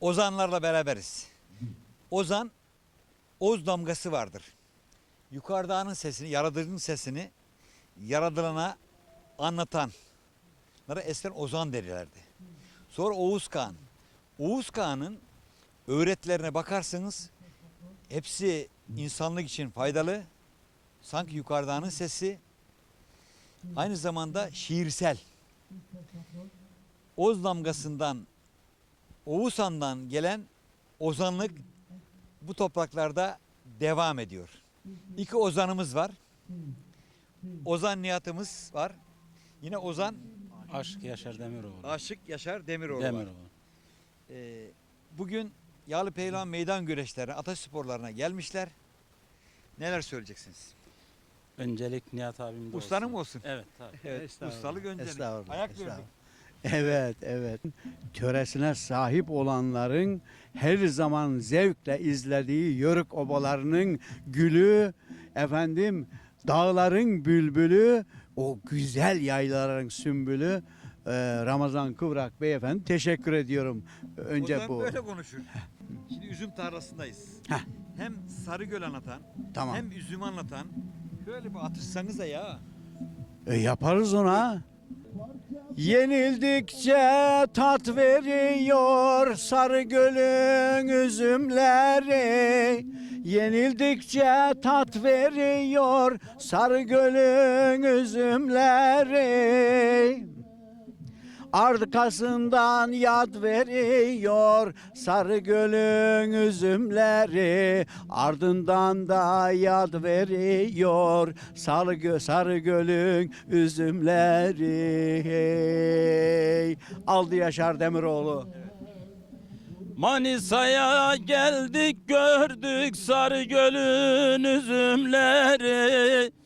ozanlarla beraberiz. Ozan, oz damgası vardır. Yukarıdağının sesini, yaratıcının sesini yaradılana anlatan. Bunlara eskiden ozan derlerdi. Sonra Oğuz Kağan. Oğuz Kağan'ın öğretilerine bakarsanız hepsi insanlık için faydalı. Sanki yukarıdağının sesi aynı zamanda şiirsel. Oz damgasından Oğuzhan'dan gelen ozanlık bu topraklarda devam ediyor. İki ozanımız var. Ozan Nihat'ımız var. Yine Ozan Aşk Yaşar Demiroğlu. Aşık Yaşar Demiroğlu var. Demiroğlu. Ee, bugün Yağlı Pehlivan meydan güreşleri, atasporlarına gelmişler. Neler söyleyeceksiniz? Öncelik Nihat abim de Ustanın olsun. mı olsun? Evet tabii. Evet, ustalık öncelik. estağfurullah, Ayak estağfurullah. Evet, evet. Töresine sahip olanların her zaman zevkle izlediği Yörük obalarının gülü, efendim dağların bülbülü, o güzel yaylaların sümbülü e, Ramazan Kıvrak Beyefendi teşekkür ediyorum. Önce Ozan bu. böyle konuşur. Şimdi üzüm tarlasındayız. Heh. Hem Sarıgöl anlatan, Tamam. hem üzüm anlatan. Şöyle bir atışsanıza ya. E, yaparız ona. Yenildikçe tat veriyor Sarıgöl'ün üzümleri. Yenildikçe tat veriyor Sarıgöl'ün üzümleri Arkasından yad veriyor Sarıgöl'ün üzümleri. Ardından da yad veriyor Sarıgö Sarıgöl'ün üzümleri. Hey. Aldı Yaşar Demiroğlu Manisa'ya geldik gördük Sarıgöl'ün üzümleri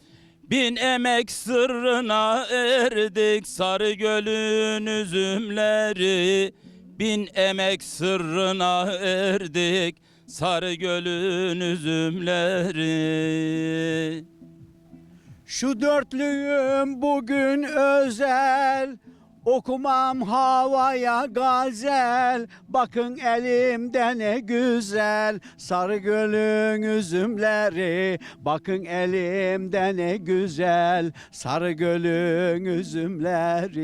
Bin emek sırrına erdik Sarıgöl'ün üzümleri. Bin emek sırrına erdik Sarıgöl'ün üzümleri. Şu dörtlüğüm bugün özel Okumam havaya gazel. Bakın elimde ne güzel. Sarıgöl'ün üzümleri. Bakın elimde ne güzel. Sarıgöl'ün üzümleri.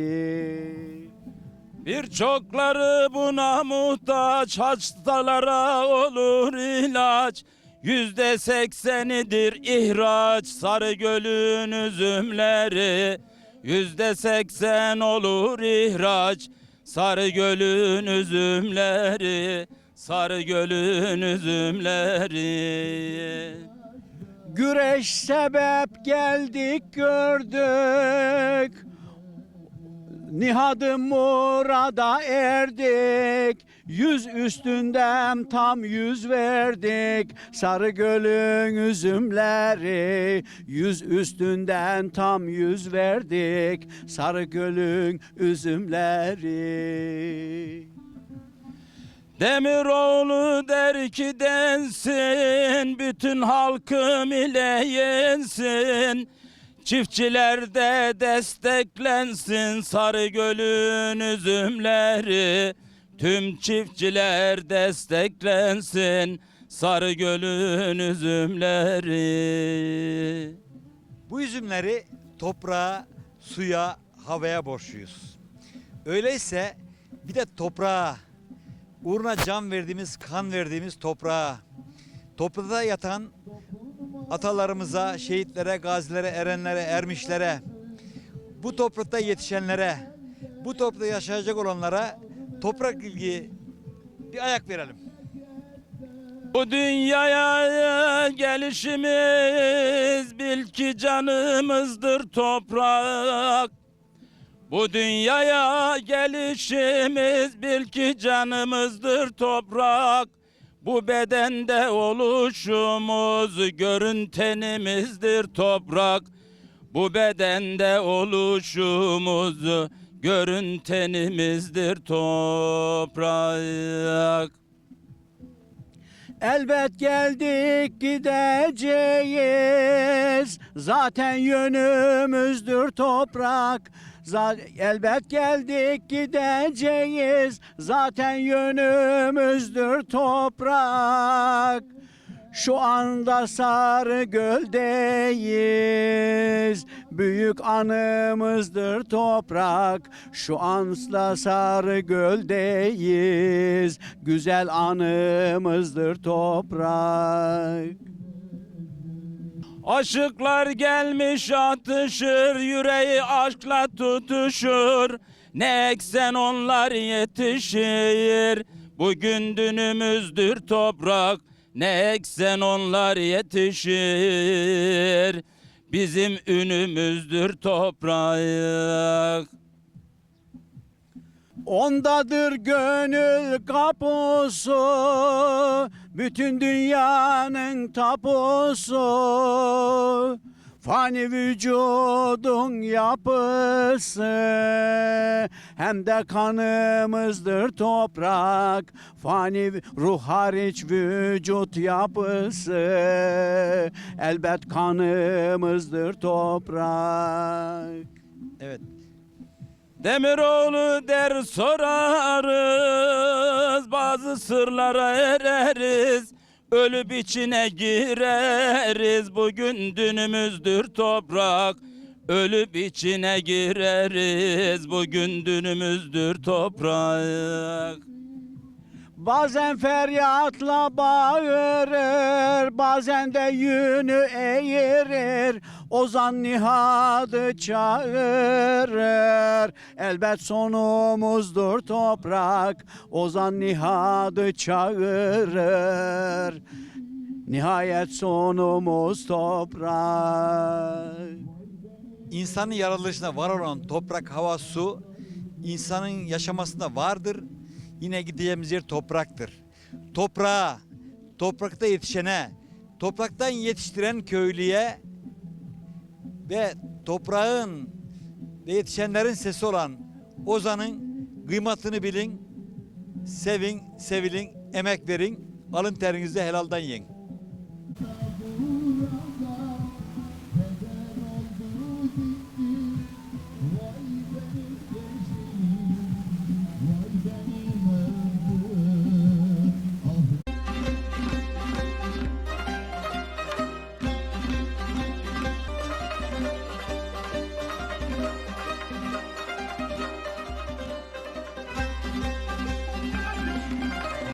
Birçokları buna muhtaç. Hastalara olur ilaç. Yüzde seksenidir ihraç. Sarıgöl'ün üzümleri Yüzde seksen olur ihraç Sarıgöl'ün üzümleri Sarıgöl'ün üzümleri. Güreş sebep geldik gördük. Nihadı murada erdik Yüz üstünden tam yüz verdik Sarıgöl'ün üzümleri. Yüz üstünden tam yüz verdik Sarıgöl'ün üzümleri. Demiroğlu der ki densin Bütün halkım ile yensin. Çiftçiler de desteklensin Sarıgöl'ün üzümleri Tüm çiftçiler desteklensin Sarıgöl'ün üzümleri Bu üzümleri toprağa, suya, havaya borçluyuz. Öyleyse bir de toprağa, uğruna can verdiğimiz, kan verdiğimiz toprağa, toprağa yatan atalarımıza, şehitlere, gazilere, erenlere, ermişlere, bu toprakta yetişenlere, bu toprakta yaşayacak olanlara toprak ilgi bir ayak verelim. Bu dünyaya gelişimiz bil ki canımızdır toprak. Bu dünyaya gelişimiz bil ki canımızdır toprak. Bu bedende oluşumuz görün tenimizdir toprak. Bu bedende oluşumuz görün tenimizdir toprak. Elbet geldik gideceğiz Zaten yönümüzdür toprak elbet geldik gideceğiz. Zaten yönümüzdür toprak. Şu anda sarı göldeyiz. Büyük anımızdır toprak. Şu anda sarı göldeyiz. Güzel anımızdır toprak. Aşıklar gelmiş atışır, yüreği aşkla tutuşur. Ne eksen onlar yetişir. Bugün dünümüzdür toprak, ne eksen onlar yetişir. Bizim ünümüzdür toprak. Ondadır gönül kapusu, bütün dünyanın tapusu. Fani vücudun yapısı, hem de kanımızdır toprak. Fani ruh hariç vücut yapısı, elbet kanımızdır toprak. Evet. Demiroğlu der sorarız, bazı sırlara ereriz. Ölüp içine gireriz, bugün dünümüzdür toprak. Ölüp içine gireriz, bugün dünümüzdür toprak. Bazen feryatla bağırır, bazen de yünü eğirir. Ozan nihadı çağırır, elbet sonumuzdur toprak. Ozan nihadı çağırır, nihayet sonumuz toprak. İnsanın yaratılışında var olan toprak, hava, su insanın yaşamasında vardır. Yine gideceğimiz yer topraktır. Toprağa, toprakta yetişene, topraktan yetiştiren köylüye ve toprağın ve yetişenlerin sesi olan Ozan'ın kıymetini bilin, sevin, sevilin, emek verin, alın terinizi helaldan yiyin.